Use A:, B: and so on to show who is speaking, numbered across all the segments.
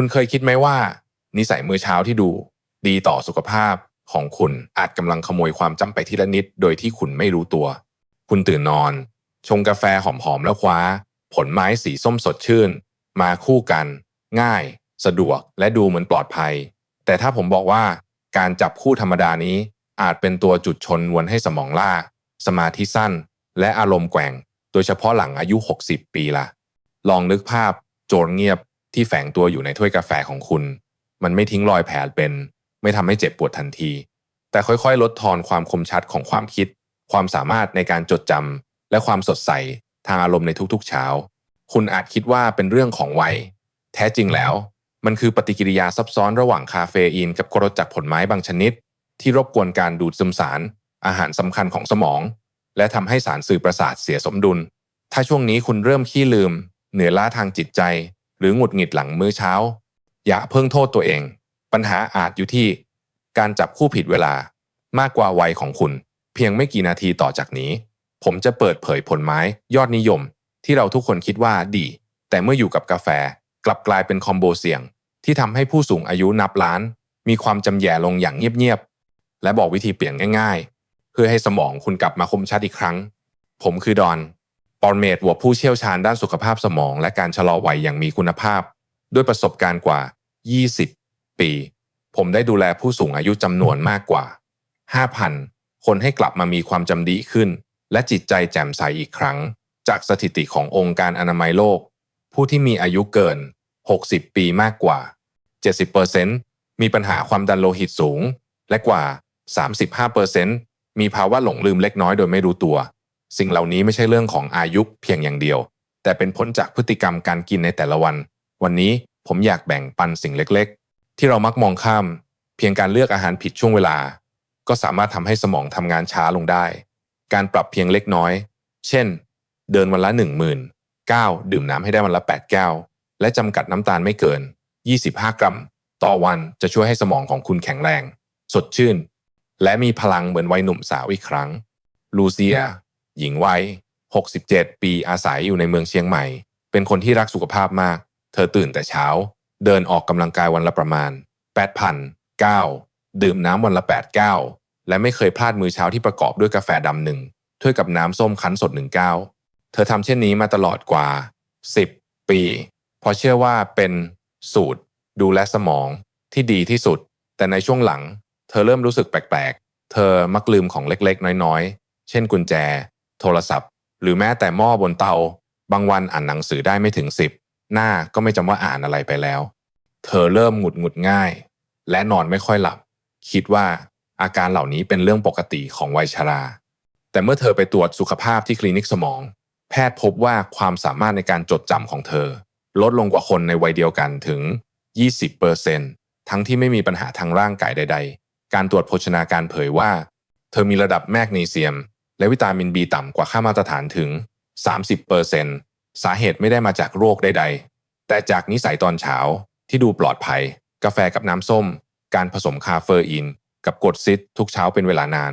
A: คุณเคยคิดไหมว่า นิสัยมื้อเช้าที่ดูดีต่อสุขภาพของคุณอาจกำลังขโมยความจำไปทีละนิด โดยที่คุณไม่รู้ตัว คุณตื่นนอน ชงกาแฟหอมๆแล้วคว้า ผลไม้สีส้มสดชื่น มาคู่กัน ง่าย สะดวกและดูเหมือนปลอดภัย แต่ถ้าผมบอกว่าการจับคู่ธรรมดานี้ อาจเป็นตัวจุดชนวนให้สมองล่า สมาธิสั้น และอารมณ์แกว่ง โดยเฉพาะหลังอายุ 60 ปีละลองนึกภาพ โจรเงียบ ที่แฝงตัวอยู่ในถ้วยกาแฟของคุณ มันไม่ทิ้งรอยแผลเป็น ไม่ทำให้เจ็บปวดทันที แต่ค่อยๆ ลดทอนความคมชัดของความคิด ความสามารถในการจดจำและความสดใสทางอารมณ์ในทุกๆเช้า คุณอาจคิดว่าเป็นเรื่องของวัย แท้จริงแล้ว มันคือปฏิกิริยาซับซ้อนระหว่างคาเฟอีนกับกรดจากผลไม้บางชนิด ที่รบกวนการดูดซึมสาร อาหารสำคัญของสมอง และทำให้สารสื่อประสาทเสียสมดุล ถ้าช่วงนี้คุณเริ่มขี้ลืม เหนื่อยล้าทางจิตใจ หรือหงุดหงิดหลังมื้อเช้า อย่าเพิ่งโทษตัวเอง ปัญหาอาจอยู่ที่ การจับคู่ผิดเวลามากกว่าวัยของคุณ เพียงไม่กี่นาทีต่อจากนี้ ผมจะเปิดเผยผลไม้ยอดนิยม ที่เราทุกคนคิดว่าดี แต่เมื่ออยู่กับกาแฟกลับกลายเป็นคอมโบเสี่ยง ที่ทำให้ผู้สูงอายุนับล้าน มีความจำแย่ลงอย่างเงียบๆและบอกวิธีเปลี่ยนง่าย ๆ เพื่อให้สมองคุณกลับมาคมชัดอีกครั้ง ผมคือดอน ปอร์เมดหัวผู้เชี่ยวชาญด้านสุขภาพสมอง และการชะลอวัยอย่างมีคุณภาพ ด้วยประสบการณ์กว่า 20 ปี ผมได้ดูแลผู้สูงอายุจำนวนมากกว่า 5,000 คนให้กลับมามีความจำดีขึ้น และจิตใจแจ่มใสอีกครั้ง จากสถิติขององค์การอนามัยโลก ผู้ที่มีอายุเกิน 60 ปีมากกว่า 70%มีปัญหาความดันโลหิตสูง และกว่า 35%มีภาวะหลงลืมเล็กน้อยโดยไม่รู้ตัว สิ่งเหล่านี้ไม่ใช่เรื่องของอายุเพียงอย่างเดียว แต่เป็นผลจากพฤติกรรมการกินในแต่ละวัน วันนี้ผมอยากแบ่งปันสิ่งเล็กๆ ที่เรามักมองข้าม เพียงการเลือกอาหารผิดช่วงเวลา ก็สามารถทำให้สมองทำงานช้าลงได้ การปรับเพียงเล็กน้อย เช่น เดินวันละ1 0 0 0 0 9ดื่มน้ำให้ได้วันละ 8 แก้ว และจำกัดน้ำตาลไม่เกิน 25 กรัม ต่อวันจะช่วยให้สมองของคุณแข็งแรง สดชื่น และมีพลังเหมือนวัยหนุ่มสาวอีกครั้ง ลูเซีย หญิงวัย 67 ปีอาศัยอยู่ในเมืองเชียงใหม่ เป็นคนที่รักสุขภาพมาก เธอตื่นแต่เช้า เดินออกกำลังกายวันละประมาณ8,000 9ดื่มน้ำวันละ 8 แก้ว และไม่เคยพลาดมื้อเช้าที่ประกอบด้วยกาแฟดำหนึ่งถ้วยกับน้ำส้มคั้นสดหนึ่งแก้ว เธอทำเช่นนี้มาตลอดกว่า 10 ปี เพราะเชื่อว่าเป็นสูตร ดูแลสมองที่ดีที่สุด แต่ในช่วงหลัง เธอเริ่มรู้สึกแปลกๆ เธอมักลืมของเล็กๆ น้อยๆ เช่นกุญแจ โทรศัพท์ หรือแม้แต่หม้อบนเตา บางวันอ่านหนังสือได้ไม่ถึง10หน้าก็ไม่จำว่าอ่านอะไรไปแล้ว เธอเริ่มหงุดหงุดง่าย และนอนไม่ค่อยหลับ คิดว่าอาการเหล่านี้เป็นเรื่องปกติของวัยชรา แต่เมื่อเธอไปตรวจสุขภาพที่คลินิกสมอง แพทย์พบว่าความสามารถในการจดจำของเธอ ลดลงกว่าคนในวัยเดียวกันถึง 20%ทั้งที่ไม่มีปัญหาทางร่างกายใด ๆ การตรวจโภชนาการเผยว่า เธอมีระดับแมกนีเซียม และวิตามินบีต่ำกว่าค่ามาตรฐานถึง 30%สาเหตุไม่ได้มาจากโรคใดๆ แต่จากนิสัยตอนเช้าที่ดูปลอดภัย กาแฟกับน้ำส้ม การผสมคาเฟอีน กับกรดซิตทุกเช้าเป็นเวลานาน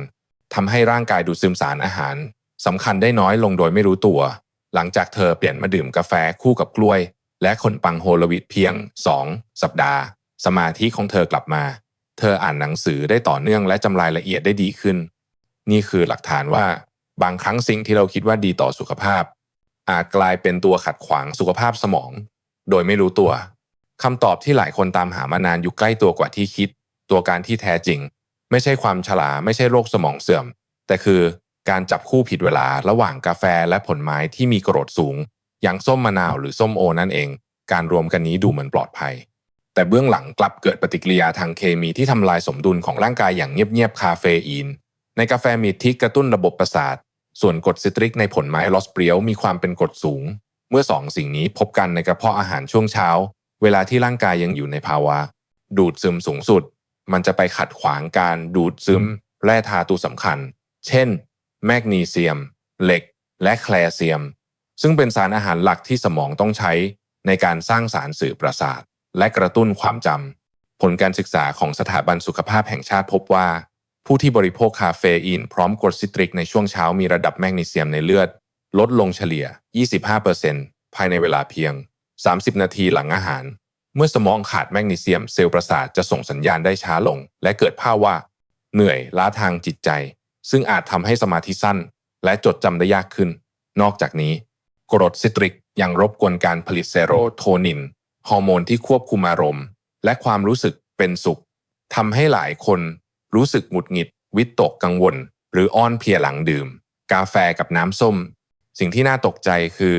A: ทำให้ร่างกายดูดซึมสารอาหารสำคัญได้น้อยลงโดยไม่รู้ตัว หลังจากเธอเปลี่ยนมาดื่มกาแฟคู่กับกล้วย และขนปังโฮลวิตเพียง 2 สัปดาห์ สมาธิของเธอกลับมา เธออ่านหนังสือได้ต่อเนื่องและจำรายละเอียดได้ดีขึ้น นี่คือหลักฐานว่าบางครั้งสิ่งที่เราคิดว่าดีต่อสุขภาพ อาจกลายเป็นตัวขัดขวางสุขภาพสมอง โดยไม่รู้ตัวคำตอบที่หลายคนตามหามานานอยู่ใกล้ตัวกว่าที่คิด ตัวการที่แท้จริง ไม่ใช่ความฉลาไม่ใช่โรคสมองเสื่อม แต่คือการจับคู่ผิดเวลาระหว่างกาแฟและผลไม้ที่มีกรดสูง อย่างส้มมะนาวหรือส้มโอนั่นเอง การรวมกันนี้ดูเหมือนปลอดภัย แต่เบื้องหลังกลับเกิดปฏิกิริยาทางเคมีที่ทำลายสมดุลของร่างกายอย่างเงียบๆคาเฟอีน ในกาแฟมีทิกกระตุ้นระบบประสาท ส่วนกรดซิตริกในผลไม้ลอสเปรียวมีความเป็นกรดสูง เมื่อสองสิ่งนี้พบกันในกระเพาะอาหารช่วงเช้า เวลาที่ร่างกายยังอยู่ในภาวะ ดูดซึมสูงสุด มันจะไปขัดขวางการดูดซึม แร่ธาตุสำคัญ เช่น แมกนีเซียม เหล็ก และแคลเซียม ซึ่งเป็นสารอาหารหลักที่สมองต้องใช้ ในการสร้างสารสื่อประสาท และกระตุ้นความจำผลการศึกษาของสถาบันสุขภาพแห่งชาติพบว่า ผู้ที่บริโภคคาเฟอีน พร้อมกรดซิตริกในช่วงเช้ามีระดับแมกนีเซียมในเลือด ลดลงเฉลี่ย 25%ภายในเวลาเพียง 30 นาทีหลังอาหาร เมื่อสมองขาดแมกนีเซียมเซลล์ประสาทจะส่งสัญญาณได้ช้าลง และเกิดภาพว่าเหนื่อยล้าทางจิตใจ ซึ่งอาจทำให้สมาธิสั้น และจดจำได้ยากขึ้น นอกจากนี้ กรดซิตริกยังรบกวนการผลิตเซโรโทนิน ฮอร์โมนที่ควบคุมอารมณ์ และความรู้สึกเป็นสุขทำให้หลายคน รู้สึกหงุดหงิด วิตกกังวล หรืออ้อนเพลียหลังดื่ม กาแฟกับน้ำส้ม สิ่งที่น่าตกใจคือ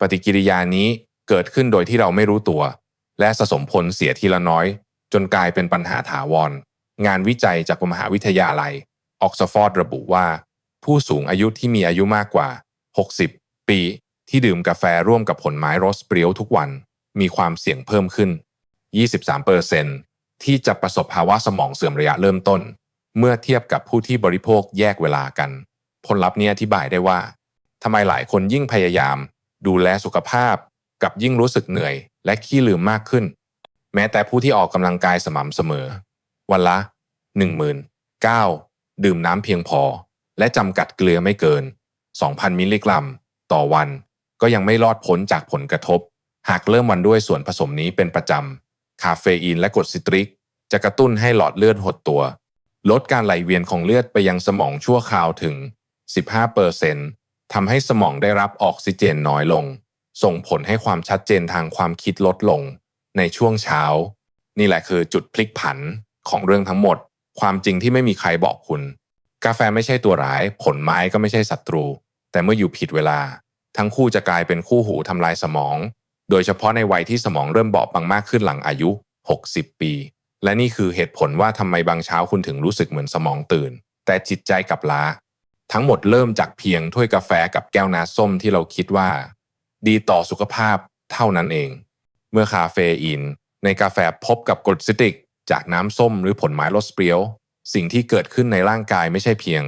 A: ปฏิกิริยานี้เกิดขึ้นโดยที่เราไม่รู้ตัว และสะสมผลเสียทีละน้อย จนกลายเป็นปัญหาถาวร งานวิจัยจากมหาวิทยาลัย ออกซฟอร์ดระบุว่า ผู้สูงอายุที่มีอายุมากกว่า 60 ปี ที่ดื่มกาแฟร่วมกับผลไม้รสเปรี้ยวทุกวัน มีความเสี่ยงเพิ่มขึ้น 23% ที่จะประสบภาวะสมองเสื่อมระยะเริ่มต้น เมื่อเทียบกับผู้ที่บริโภคแยกเวลากัน ผลลัพธ์นี้อธิบายได้ว่าทำไมหลายคนยิ่งพยายาม ดูแลสุขภาพ กับยิ่งรู้สึกเหนื่อย และขี้ลืมมากขึ้น แม้แต่ผู้ที่ออกกำลังกายสม่ำเสมอ วันละ19,000ดื่มน้ำเพียงพอ และจำกัดเกลือไม่เกิน 2,000 มิลลิกรัม ต่อวัน ก็ยังไม่รอดพ้นจากผลกระทบ หากเริ่มวันด้วยส่วนผสมนี้เป็นประจำ คาเฟอีนและกรดซิตริก จะกระตุ้นให้หลอดเลือดหดตัว ลดการไหลเวียนของเลือดไปยังสมองชั่วคราวถึง 15%ทำให้สมองได้รับออกซิเจนน้อยลง ส่งผลให้ความชัดเจนทางความคิดลดลง ในช่วงเช้า นี่แหละคือจุดพลิกผันของเรื่องทั้งหมด ความจริงที่ไม่มีใครบอกคุณ กาแฟไม่ใช่ตัวร้าย ผลไม้ก็ไม่ใช่ศัตรู แต่เมื่ออยู่ผิดเวลา ทั้งคู่จะกลายเป็นคู่หูทำลายสมอง โดยเฉพาะในวัยที่สมองเริ่มบอบบางมากขึ้นหลังอายุ 60 ปี และนี่คือเหตุผลว่าทำไมบางเช้าคุณถึงรู้สึกเหมือนสมองตื่น แต่จิตใจกับล้า ทั้งหมดเริ่มจากเพียงถ้วยกาแฟกับแก้วน้ำส้มที่เราคิดว่า ดีต่อสุขภาพเท่านั้นเอง เมื่อคาเฟอีน ในกาแฟพบกับกรดซิตริก จากน้ำส้มหรือผลไม้รสเปรี้ยว สิ่งที่เกิดขึ้นในร่างกายไม่ใช่เพียง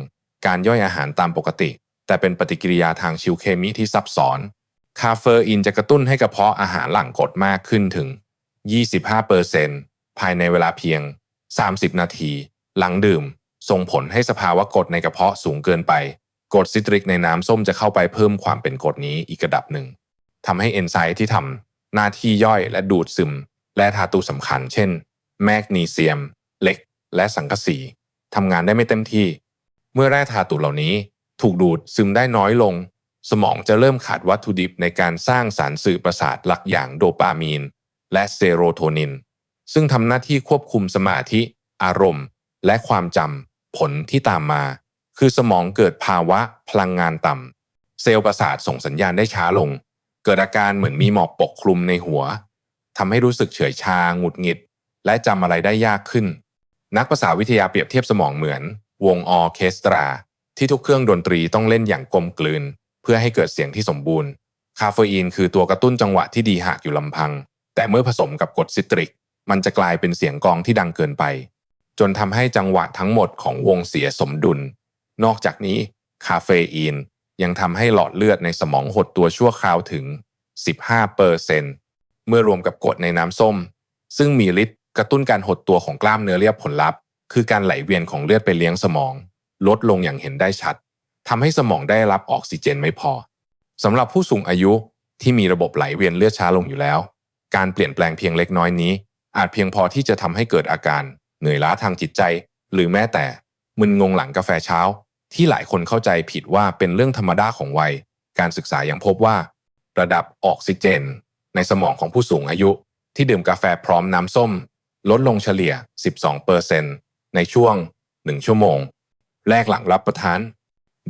A: การย่อยอาหารตามปกติ แต่เป็นปฏิกิริยาทางชิวเคมีที่ซับซ้อน คาเฟอีนจะกระตุ้นให้กระเพาะอาหารหลั่งกรดมากขึ้นถึง 25%ภายในเวลาเพียง 30 นาที หลังดื่ม ส่งผลให้สภาวะกรดในกระเพาะสูงเกินไปกรดซิตริกในน้ำส้มจะเข้าไปเพิ่มความเป็นกรดนี้อีกระดับหนึ่งทำให้เอนไซม์ที่ทำหน้าที่ย่อยและดูดซึม และธาตุสำคัญ เช่น แมกนีเซียม เหล็ก และสังกะสีทำงานได้ไม่เต็มที่ เมื่อแร่ธาตุเหล่านี้ถูกดูดซึมได้น้อยลง สมองจะเริ่มขาดวัตถุดิบในการสร้างสารสื่อประสาทหลักอย่างโดปามีน และเซโรโทนิน ซึ่งทำหน้าที่ควบคุมสมาธิ อารมณ์ และความจำผลที่ตามมา คือสมองเกิดภาวะพลังงานต่ำเซลล์ประสาทส่งสัญญาณได้ช้าลง เกิดอาการเหมือนมีหมอกปกคลุมในหัวทำให้รู้สึกเฉยชาหงุดหงิด และจำอะไรได้ยากขึ้น นักภาษาวิทยาเปรียบเทียบสมองเหมือน วงออเคสตรา ที่ทุกเครื่องดนตรีต้องเล่นอย่างกลมกลืน พื่อให้เกิดเสียงที่สมบูรณ์ คาเฟอีนคือตัวกระตุ้นจังหวะที่ดีหากอยู่ลำพัง แต่เมื่อผสมกับกรดซิตริก มันจะกลายเป็นเสียงกองที่ดังเกินไป จนทำให้จังหวะทั้งหมดของวงเสียสมดุล นอกจากนี้คาเฟอีนยังทำให้หลอดเลือดในสมองหดตัวชั่วคราวถึง 15%เมื่อรวมกับกรดในน้ำส้ม ซึ่งมีฤทธิ์กระตุ้นการหดตัวของกล้ามเนื้อเรียบผลลัพธ์ คือการไหลเวียนของเลือดไปเลี้ยงสมอง ลดลงอย่างเห็นได้ชัด ทำให้สมองได้รับออกซิเจนไม่พอสำหรับผู้สูงอายุที่มีระบบไหลเวียนเลือดช้าลงอยู่แล้ว การเปลี่ยนแปลงเพียงเล็กน้อยนี้ อาจเพียงพอที่จะทำให้เกิดอาการเหนื่อยล้าทางจิตใจ หรือแม้แต่มึนงงหลังกาแฟเช้า ที่หลายคนเข้าใจผิดว่าเป็นเรื่องธรรมดาของวัย การศึกษายังพบว่า ระดับออกซิเจน ในสมองของผู้สูงอายุ ที่ดื่มกาแฟพร้อมน้ำส้ม ลดลงเฉลี่ย 12%ในช่วง 1 ชั่วโมง แรกหลังรับประทาน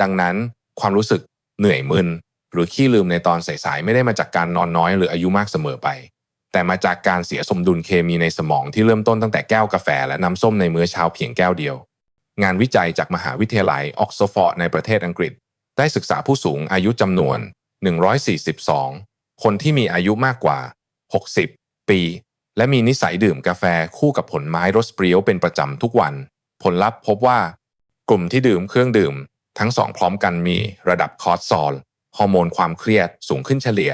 A: ดังนั้นความรู้สึกเหนื่อยมึน หรือขี้ลืมในตอนสายๆไม่ได้มาจากการนอนน้อยหรืออายุมากเสมอไป แต่มาจากการเสียสมดุลเคมีในสมองที่เริ่มต้นตั้งแต่แก้วกาแฟ และน้ำส้มในมื้อเช้าเพียงแก้วเดียว งานวิจัยจากมหาวิทยาลัยออกซฟอร์ดในประเทศอังกฤษ ได้ศึกษาผู้สูงอายุจำนวน 142 คนที่มีอายุมากกว่า 60 ปี และมีนิสัยดื่มกาแฟคู่กับผลไม้รสเปรี้ยวเป็นประจำทุกวัน ผลลัพธ์พบว่ากลุ่มที่ดื่มเครื่องดื่ม ทั้งสองพร้อมกันมีระดับคอร์ติซอลฮอร์โมนความเครียดสูงขึ้นเฉลี่ย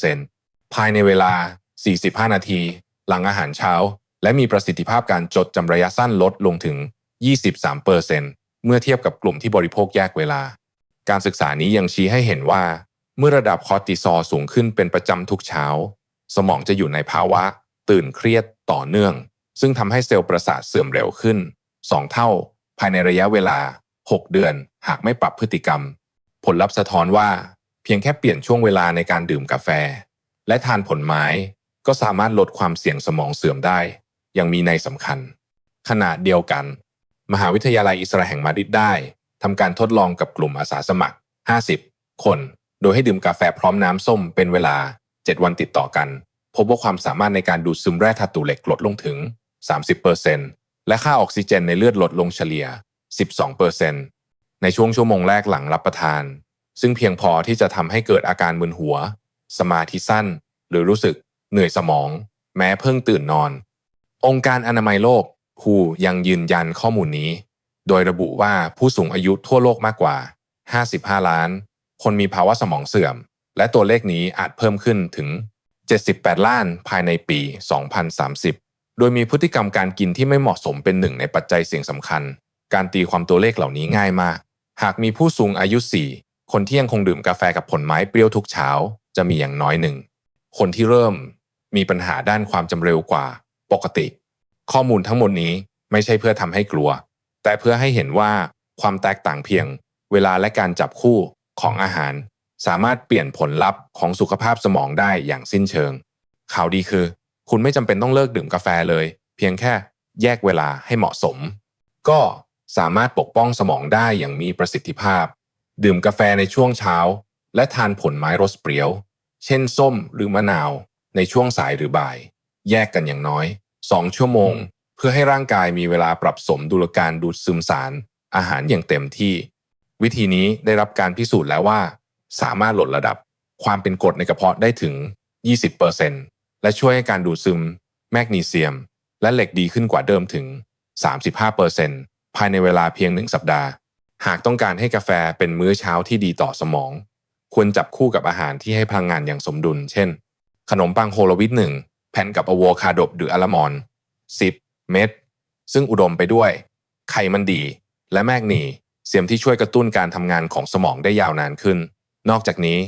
A: 28%ภายในเวลา 45 นาที หลังอาหารเช้า และมีประสิทธิภาพการจดจำระยะสั้นลดลงถึง 23%เมื่อเทียบกับกลุ่มที่บริโภคแยกเวลา การศึกษานี้ยังชี้ให้เห็นว่า เมื่อระดับคอร์ติซอลสูงขึ้นเป็นประจำทุกเช้า สมองจะอยู่ในภาวะ ตื่นเครียดต่อเนื่อง ซึ่งทำให้เซลล์ประสาทเสื่อมเร็วขึ้น 2 เท่า ภายในระยะเวลา 6 เดือน หากไม่ปรับพฤติกรรม ผลลัพธ์สะท้อนว่า เพียงแค่เปลี่ยนช่วงเวลาในการดื่มกาแฟ และทานผลไม้ ก็สามารถลดความเสี่ยงสมองเสื่อมได้ อย่างมีในยสำคัญขณะเดียวกัน มหาวิทยาลัยอิสราแห่งมาดริดได้ทำการทดลองกับกลุ่มอาสาสมัคร 50 คน โดยให้ดื่มกาแฟพร้อมน้ำส้มเป็นเวลา 7 วันติดต่อกัน พบว่าความสามารถในการดูดซึมแร่ธาตุเหล็กลดลงถึง 30%และค่าออกซิเจนในเลือดลดลงเฉลี่ย 12%ในช่วงชั่วโมงแรกหลังรับประทาน ซึ่งเพียงพอที่จะทำให้เกิดอาการมึนหัว สมาธิสั้น หรือรู้สึกเหนื่อยสมอง แม้เพิ่งตื่นนอน องค์การอนามัยโลกฮูยังยืนยันข้อมูลนี้ โดยระบุว่าผู้สูงอายุทั่วโลกมากกว่า 55 ล้าน คนมีภาวะสมองเสื่อม และตัวเลขนี้อาจเพิ่มขึ้นถึง 78 ล้านภายในปี 2030 โดยมีพฤติกรรมการกินที่ไม่เหมาะสมเป็นหนึ่งในปัจจัยเสี่ยงสำคัญ การตีความตัวเลขเหล่านี้ง่ายมาก หากมีผู้สูงอายุ 4 คนที่ยังคงดื่มกาแฟกับผลไม้เปรี้ยวทุกเช้า จะมีอย่างน้อยหนึ่ง คนที่เริ่มมีปัญหาด้านความจำเร็วกว่าปกติ ข้อมูลทั้งหมดนี้ไม่ใช่เพื่อทำให้กลัว แต่เพื่อให้เห็นว่าความแตกต่างเพียง เวลาและการจับคู่ของอาหาร สามารถเปลี่ยนผลลัพธ์ของสุขภาพสมองได้อย่างสิ้นเชิง ข่าวดีคือ คุณไม่จำเป็นต้องเลิกดื่มกาแฟเลย เพียงแค่แยกเวลาให้เหมาะสม ก็ สามารถปกป้องสมองได้อย่างมีประสิทธิภาพ ดื่มกาแฟในช่วงเช้า และทานผลไม้รสเปรี้ยว เช่นส้มหรือมะนาว ในช่วงสายหรือบ่าย แยกกันอย่างน้อย 2 ชั่วโมง เพื่อให้ร่างกายมีเวลาปรับสมดุลการดูดซึมสาร อาหารอย่างเต็มที่ วิธีนี้ได้รับการพิสูจน์แล้วว่า สามารถลดระดับ ความเป็นกรดในกระเพาะได้ถึง 20%และช่วยให้การดูดซึม แมกนีเซียม และเหล็กดีขึ้นกว่าเดิมถึง 35% ภายในเวลาเพียงหนึ่งสัปดาห์ หากต้องการให้กาแฟเป็นมื้อเช้าที่ดีต่อสมอง ควรจับคู่กับอาหารที่ให้พลังงานอย่างสมดุล เช่น ขนมปังโฮโลวิตหนึ่งแผ่นกับอะโวคาโดหรืออะลามอน10 เม็ดซึ่งอุดมไปด้วย ไขมันดี และแมกนีเซียมที่ช่วยกระตุ้นการทำงานของสมองได้ยาวนานขึ้น นอกจากนี้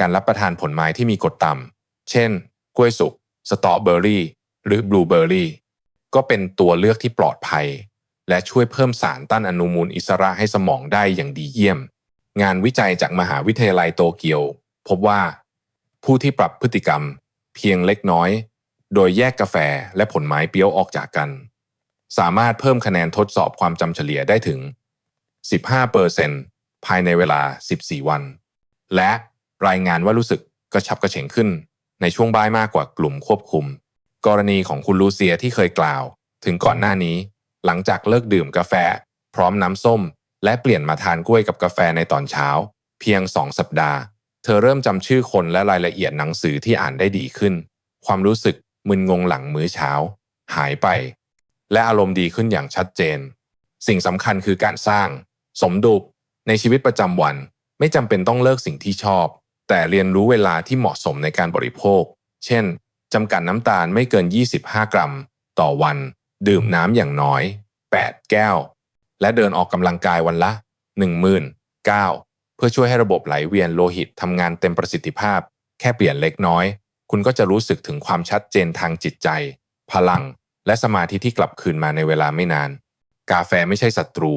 A: การรับประทานผลไม้ที่มีกรดต่ำ เช่น กล้วยสุก สตรอเบอร์รี่ หรือบลูเบอร์รี่ ก็เป็นตัวเลือกที่ปลอดภัย และช่วยเพิ่มสารต้านอนุมูลอิสระให้สมองได้อย่างดีเยี่ยม งานวิจัยจากมหาวิทยาลัยโตเกียว พบว่า ผู้ที่ปรับพฤติกรรม เพียงเล็กน้อย โดยแยกกาแฟและผลไม้เปรี้ยวออกจากกัน สามารถเพิ่มคะแนนทดสอบความจำเฉลี่ยได้ถึง 15%ภายในเวลา 14 วัน และรายงานว่ารู้สึกกระชับกระเฉงขึ้น ในช่วงบ่ายมากกว่ากลุ่มควบคุม กรณีของคุณลูเซียที่เคยกล่าว ถึงก่อนหน้านี้ หลังจากเลิกดื่มกาแฟ พร้อมน้ำส้ม และเปลี่ยนมาทานกล้วยกับกาแฟในตอนเช้า เพียง2สัปดาห์ เธอเริ่มจำชื่อคนและรายละเอียดหนังสือที่อ่านได้ดีขึ้น ความรู้สึกมึนงงหลังมื้อเช้า หายไป และอารมณ์ดีขึ้นอย่างชัดเจน สิ่งสำคัญคือการสร้าง สมดุลในชีวิตประจำวัน ไม่จำเป็นต้องเลิกสิ่งที่ชอบ แต่เรียนรู้เวลาที่เหมาะสมในการบริโภค เช่นจำกัดน้ำตาลไม่เกิน 25 กรัม ต่อวัน ดื่มน้ำอย่างน้อย 8 แก้ว และเดินออกกำลังกายวันละ10,000ก้าวเพื่อช่วยให้ระบบไหลเวียนโลหิตทำงานเต็มประสิทธิภาพ แค่เปลี่ยนเล็กน้อย คุณก็จะรู้สึกถึงความชัดเจนทางจิตใจ พลัง และสมาธิที่กลับคืนมาในเวลาไม่นาน กาแฟไม่ใช่ศัตรู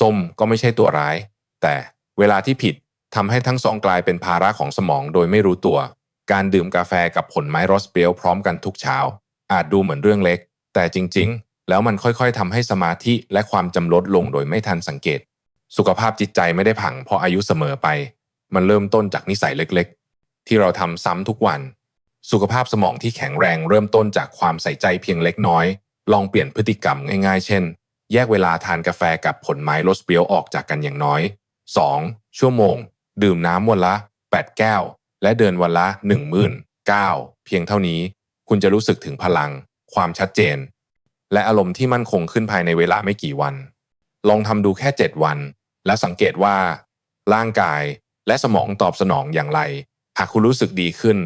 A: ส้มก็ไม่ใช่ตัวร้าย แต่เวลาที่ผิดทำให้ทั้งสองกลายเป็นภาระของสมองโดยไม่รู้ตัว การดื่มกาแฟกับผลไม้รสเปรี้ยวพร้อมกันทุกเช้า อาจดูเหมือนเรื่องเล็ก แต่จริงๆ แล้วมันค่อยๆทำให้สมาธิและความจำลดลงโดยไม่ทันสังเกต สุขภาพจิตใจไม่ได้พังเพราะอายุเสมอไป มันเริ่มต้นจากนิสัยเล็กๆ ที่เราทำซ้ำทุกวัน สุขภาพสมองที่แข็งแรงเริ่มต้นจากความใส่ใจเพียงเล็กน้อย ลองเปลี่ยนพฤติกรรมง่ายๆ เช่น แยกเวลาทานกาแฟกับผลไม้รสเปรี้ยวออกจากกันอย่างน้อย 2. ชั่วโมง ดื่มน้ำวันละ 8 แก้ว และเดินวันละ19,000เพียงเท่านี้ คุณจะรู้สึกถึงพลัง ความชัดเจน และอารมณ์ที่มั่นคงขึ้นภายในเวลาไม่กี่วัน ลองทำดูแค่ 7 วัน และสังเกตว่า ร่างกายและสมองตอบสนองอย่างไร หากคุณรู้สึกดีขึ้น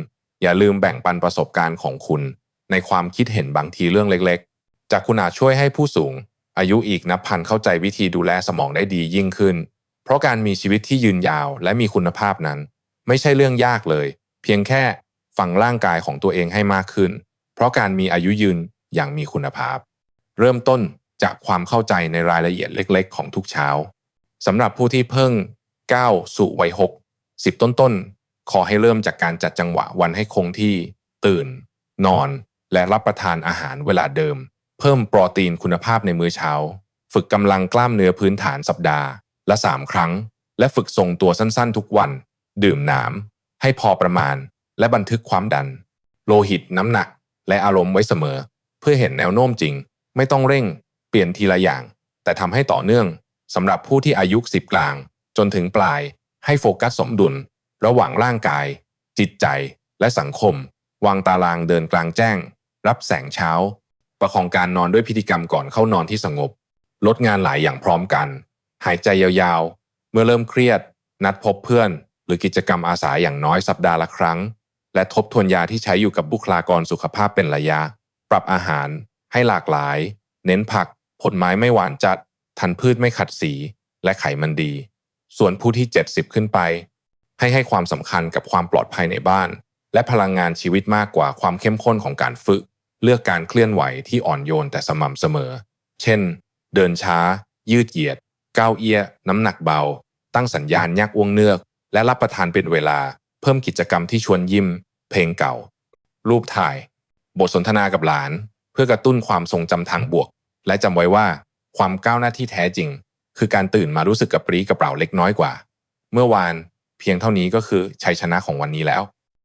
A: อย่าลืมแบ่งปันประสบการณ์ของคุณ ในความคิดเห็นบางทีเรื่องเล็กๆ จากคุณอาจช่วยให้ผู้สูง อายุอีกนับพันเข้าใจวิธีดูแลสมองได้ดียิ่งขึ้น เพราะการมีชีวิตที่ยืนยาวและมีคุณภาพนั้น ไม่ใช่เรื่องยากเลย เพียงแค่ฟังร่างกายของตัวเองให้มากขึ้น เพราะการมีอายุยืนอย่างมีคุณภาพ เริ่มต้นจากความเข้าใจในรายละเอียดเล็ก ๆ ของทุกเช้าสำหรับผู้ที่เพิ่งก้าวสู่วัยหกสิบต้นๆ ขอให้เริ่มจากการจัดจังหวะวันให้คงที่ ตื่น นอน และรับประทานอาหารเวลาเดิม เพิ่มโปรตีนคุณภาพในมื้อเช้า ฝึกกำลังกล้ามเนื้อพื้นฐานสัปดาห์ละ 3 ครั้ง และฝึกทรงตัวสั้นๆ ทุกวัน ดื่มน้ำให้พอประมาณ และบันทึกความดัน โลหิตน้ำหนัก และอารมณ์ไว้เสมอ เพื่อเห็นแนวโน้มจริง ไม่ต้องเร่ง เปลี่ยนทีละอย่าง แต่ทำให้ต่อเนื่องสำหรับผู้ที่อายุสิบกลาง จนถึงปลาย ให้โฟกัสสมดุล ระหว่างร่างกาย จิตใจ และสังคม วางตารางเดินกลางแจ้ง รับแสงเช้า ประคองการนอนด้วยพิธีกรรมก่อนเข้านอนที่สงบ ลดงานหลายอย่างพร้อมกัน หายใจยาวๆ เมื่อเริ่มเครียด นัดพบเพื่อน หรือกิจกรรมอาสาอย่างน้อยสัปดาห์ละครั้ง และทบทวนยาที่ใช้อยู่กับบุคลากรสุขภาพเป็นระยะ ปรับอาหารให้หลากหลาย เน้นผัก ผลไม้ไม่หวานจัด ทันพืชไม่ขัดสี และไขมันดี ส่วนผู้ที่ 70 ขึ้นไป ให้ให้ความสำคัญกับความปลอดภัยในบ้าน และพลังงานชีวิตมากกว่าความเข้มข้นของการฝึก เลือกการเคลื่อนไหวที่อ่อนโยนแต่สม่ำเสมอ เช่น เดินช้า ยืดเหยียด ก้าวเอียน้ำหนักเบา ตั้งสัญญาณยักอ้วงเนือก และรับประทานเป็นเวลา เพิ่มกิจกรรมที่ชวนยิ้ม เพลงเก่า รูปถ่าย บทสนทนากับหลาน เพื่อกระตุ้นความทรงจำทางบวก และจำไว้ว่าความก้าวหน้าที่แท้จริง คือการตื่นมารู้สึกกระปรี้กระเป๋าเล็กน้อยกว่า เมื่อวานเพียงเท่านี้ก็คือชัยชนะของวันนี้แล้ว